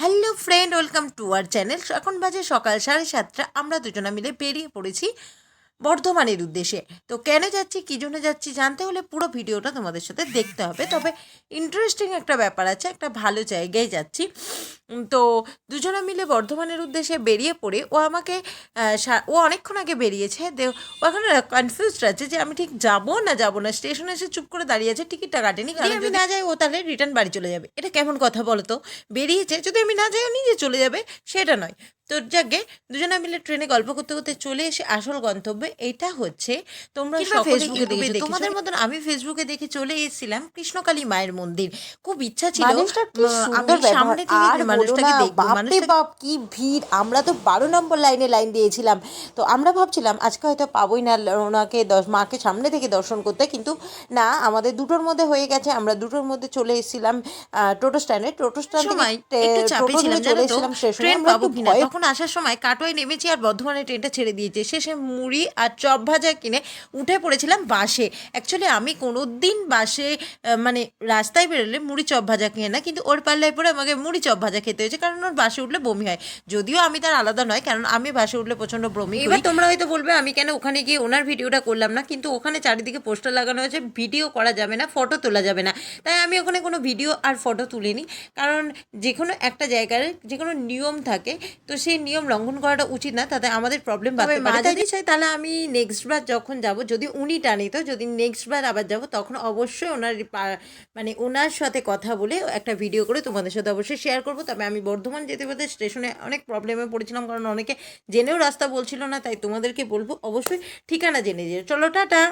Hello friend welcome to our channel এখন বাজে সকাল সাড়ে সাতটা। আমরা দুজনা মিলে বেরিয়ে পড়েছি বর্ধমানের উদ্দেশ্যে। তো কেন যাচ্ছি, কী জন্য যাচ্ছি জানতে হলে পুরো ভিডিওটা তোমাদের সাথে দেখতে হবে। তবে ইন্টারেস্টিং একটা ব্যাপার আছে, একটা ভালো জায়গায় যাচ্ছি। তো দুজনে মিলে বর্ধমানের উদ্দেশ্যে বেরিয়ে পড়ে ও আমাকে ও অনেকক্ষণ আগে বেরিয়েছে ও এখন কনফিউজড আছে যে আমি ঠিক যাব না যাব না। স্টেশনে এসে চুপ করে দাঁড়িয়ে আছে টিকিটটা কাটেনি কারণ আমি না যাই ও তাহলে রিটার্ন বাড়ি চলে যাবে। এটা কেমন কথা বলো তো বেরিয়েছে যদি আমি না যাই ও নিজে চলে যাবে সেটা নয়। তো যাকে দুজনে মিলে ট্রেনে গল্প করতে করতে চলে এসে আসল গন্তব্যে এটা হচ্ছে তোমরা ফেসবুকে। তোমাদের মতন আমি ফেসবুকে দেখে চলে এসেছিলাম কৃষ্ণকালী মায়ের মন্দির। খুব ইচ্ছা ছিল আমি সামনে থেকে মানুষটাকে দেখব বাপরে বাপ কি ভিড়। আমরা তো বারো নম্বর লাইনে লাইন দিয়েছিলাম। তো আমরা ভাবছিলাম আজকে হয়তো পাবোই না ওনাকে দশ মাকে সামনে থেকে দর্শন করতে কিন্তু না আমাদের দুটোর মধ্যে হয়ে গেছে। আমরা দুটোর মধ্যে চলে এসেছিলাম টোটো স্ট্যান্ডে টোটো স্ট্যান্ড চলে এসেছিলাম ট্রেন পাবো কিনা? তখন আসার সময় কাটোয় নেমেছি আর বর্ধমানে ট্রেনটা ছেড়ে দিয়েছে। শেষে মুড়ি আর চপ ভাজা কিনে উঠে পড়েছিলাম বাসে। অ্যাকচুয়ালি আমি কোনো দিন বাসে মানে রাস্তায় বেরোলে মুড়ি চপ ভাজা খেয়ে না কিন্তু ওর পাল্লায় পরে আমাকে মুড়ি চপ ভাজা খেতে হয়েছে কারণ ওর বাসে উঠলে বমি হয়। যদিও আমি তার আলাদা নয় কারণ আমি বাসে উঠলে প্রচণ্ড বমি এবার তোমরা হয়তো বলবে আমি কেন ওখানে গিয়ে ওনার ভিডিওটা করলাম না? কিন্তু ওখানে চারিদিকে পোস্টার লাগানো হয়েছে ভিডিও করা যাবে না ফটো তোলা যাবে না। তাই আমি ওখানে কোনো ভিডিও আর ফটো তুলিনি কারণ যে কোনো একটা জায়গার যে কোনো নিয়ম থাকে তো সেই নিয়ম লঙ্ঘন করাটা উচিত না তাতে আমাদের প্রবলেম বাড়তে পারে। যদি চাই তাহলে আমি নেক্সট বার যখন যাব যদি উনি টানি তো যদি নেক্সট বার আবার যাব তখন অবশ্যই ওনার পা- মানে ওনার সাথে কথা বলে একটা ভিডিও করে তোমাদের সাথে অবশ্যই শেয়ার করব। তবে আমি বর্ধমান যেতে পেতে স্টেশনে অনেক প্রবলেমে পড়েছিলাম, কারণ অনেকে জেনেও রাস্তা বলছিল না, তাই তোমাদেরকে বলব অবশ্যই ঠিকানা জেনে যে চলো, টাটা!